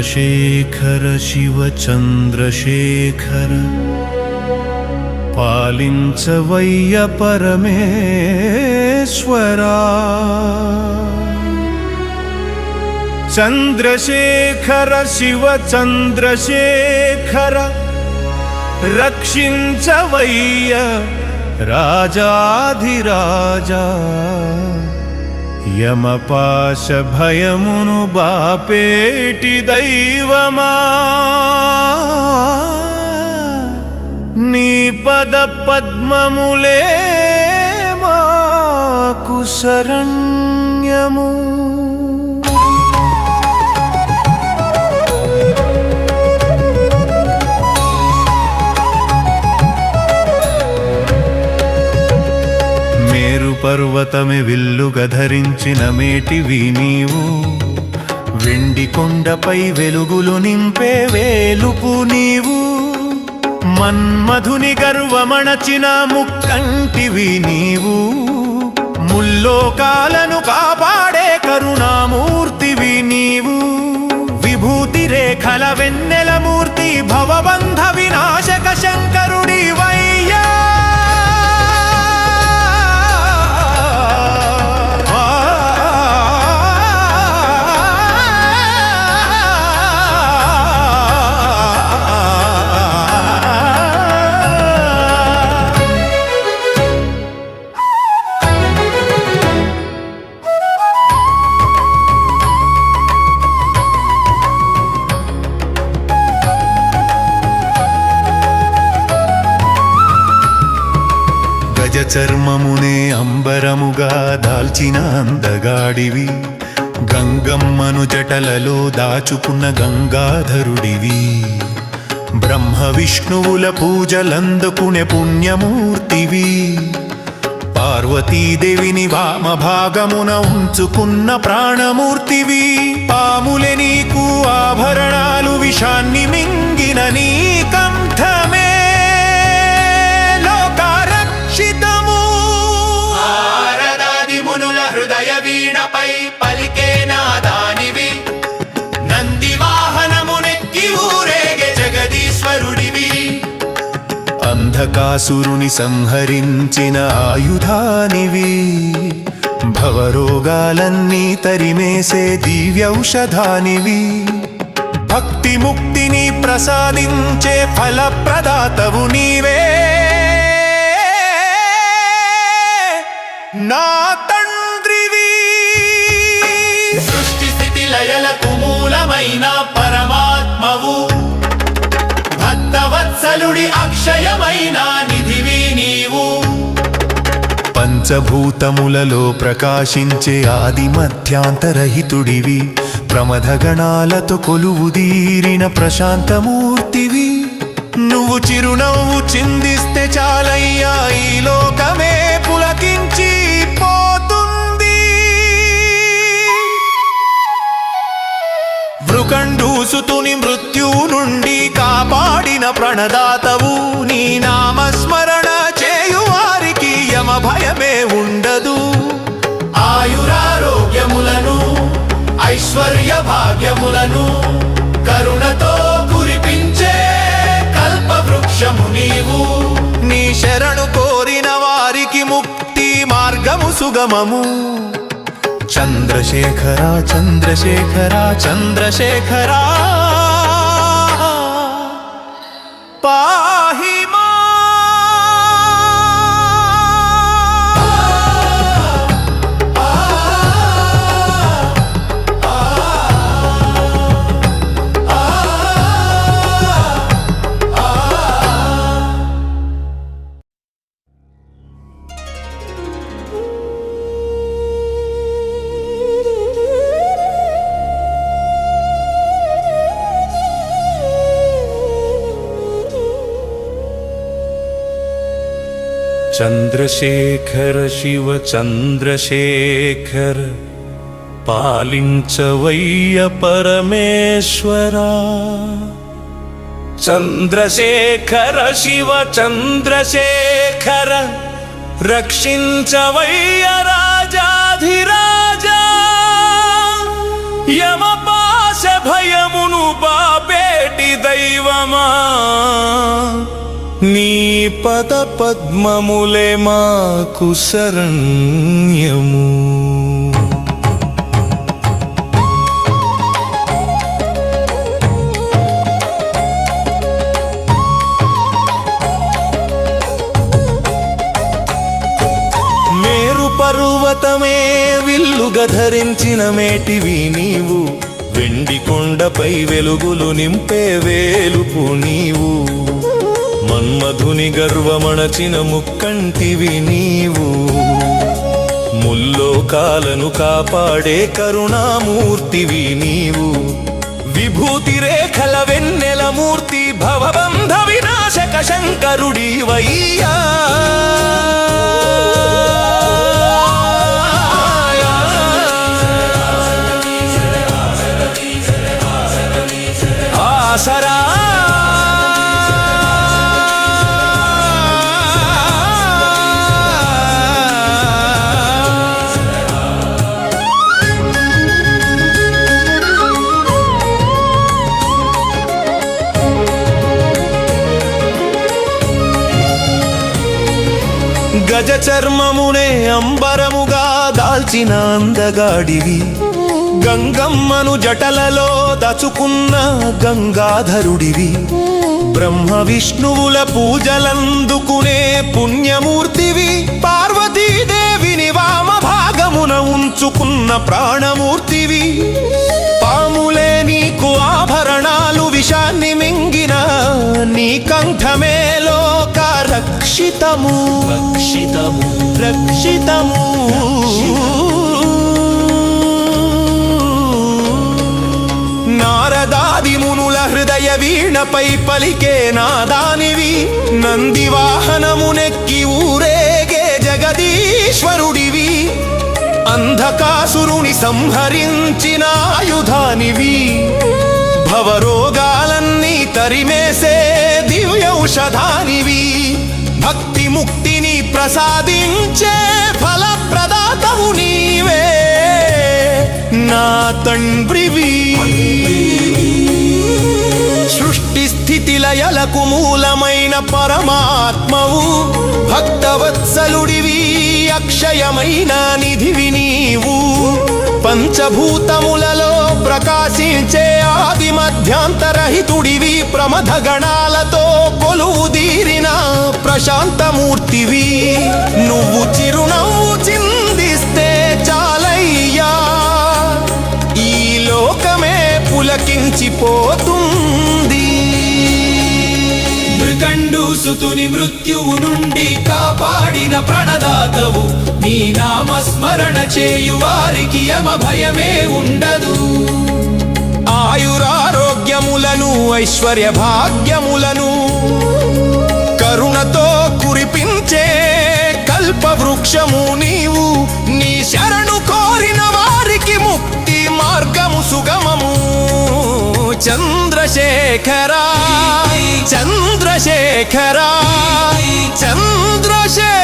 చంద్రశేఖర శివ చంద్రశేఖర. పాలించవయ్య పరమేశ్వరా. చంద్రశేఖర శివ చంద్రశేఖర రక్షించవయ్య రాజాధిరాజా. యమపాశ భయమును బాపేటి దైవమా? నీ పద పద్మములే మాకు శరణ్యము. పర్వతమే విల్లుగ ధరించిన మేటివి నీవు. వెండి కొండపై వెలుగులు నింపే వేలుపు నీవు. మన్మధుని గర్వమణచిన ముక్కంటివి నీవు. ముల్లోకాలను కాపాడే కరుణామూర్తివి నీవు. విభూతి రేఖల వెన్నెల మూర్తి భవబంధ అంబరముగా దాల్చిన అందగాడివి. గంగమ్మను జటలలో దాచుకున్న గంగాధరుడివి. బ్రహ్మ విష్ణువుల పూజలందుకునే పుణ్యమూర్తివి. పార్వతీదేవిని వామ భాగమున ఉంచుకున్న ప్రాణమూర్తివి. అంధకాసురుని సంహరించిన ఆయుధానివి. భవరోగాలన్నీ తరిమేసే దివ్యౌషధానివి. భక్తి ముక్తిని ప్రసాదించే ఫలప్రదాతవు నీవే. నా భక్తవత్సలుడి అక్షయమైన నిధివి నీవు. పంచభూతములలో ప్రకాశించే ఆది మధ్యాంతరహితుడివి ప్రమథగణాలతో కొలువుదీరిన ప్రశాంతమూర్తివి. నువ్వు చిరునవ్వు చిందిస్తే చాలయ్యా ఈ లోకమే. ప్రాణదాతవు నీ నామస్మరణ చేయు వారికి యమ భయమే ఉండదు. ఆయురారోగ్యములను ఐశ్వర్య భాగ్యములను కరుణతో కురిపించే కల్పవృక్షము నీవు. నీ శరణు కోరిన వారికి ముక్తి మార్గము సుగమము. చంద్రశేఖరా చంద్రశేఖర చంద్రశేఖరా. చంద్రశేఖర శివ చంద్రశేఖర పాలించవయ్య పరమేశ్వరా. చంద్రశేఖర శివ చంద్రశేఖర రక్షించవయ్య రాజా పద పద్మములే మాకు శరణ్యము. మేరు పర్వతమే విల్లుగా ధరించిన మేటివి నీవు. వెండి కొండపై వెలుగులు నింపే వేలుపు నీవు. మన్మధుని గర్వమణచిన ముక్కంటివి నీవు. ముల్లోకాలను కాపాడే కరుణామూర్తివి నీవు. విభూతి రేఖల వెన్నెల మూర్తి భవబంధ వినాశక శంకరుడి వయ్యా గజ చర్మమునే అంబరముగా దాల్చిన అందగాడివి. గంగమ్మను జటలలో దచుకున్న గంగాధరుడివి. బ్రహ్మ విష్ణువుల పూజలందుకునే పుణ్యమూర్తివి. పార్వతీదేవిని వామ భాగమున ఉంచుకున్న ప్రాణమూర్తివి. పాములే నీకు ఆభరణాలు విషాన్ని మింగిన నీ కంఠమే రక్షితము. రక్షితము. రక్షితము. నారదాది మునుల హృదయ వీణపై పలికే నాదానివి నంది వాహనమునెక్కి ఊరేగే జగదీశ్వరుడివి. అంధకాసురుని సంహరించిన ఆయుధానివి. భవరోగాలన్నీ తరిమేసే దివ్యౌషధానివి ముక్తిని ప్రసాదించే ఫలప్రదాతవు నీవే. నా తండ్రివి. సృష్టి స్థితి లయలకు మూలమైన పరమాత్మవు. భక్తవత్సలుడివి అక్షయమైన నిధివి నీవు. పంచభూతములలో ప్రకాశించే ఆది మధ్యాంతరహితుడివి ప్రమథ గణాలతో కొలువు దీరిన ప్రశాంతమూర్తివి. నువ్వు చిరునవ్వు చిందిస్తే చాలయ్యా. ఈ లోకమే పులకించిపోతుంది. మృకండు సుతుని మృత్యువు నుండి కాపాడిన ప్రణదాతవు. నీ నామస్మరణ చేయు వారికి యమ భయమే ఉండదు. ఆయురారోగ్యములను ఐశ్వర్య భాగ్యములను కరుణతో కురిపించే కల్ప వృక్షము నీవు. నీ శరణు కోరిన వారికి ముక్తి మార్గము సుగమము. చంద్రశేఖరా చంద్రశేఖరా చంద్రశేఖరా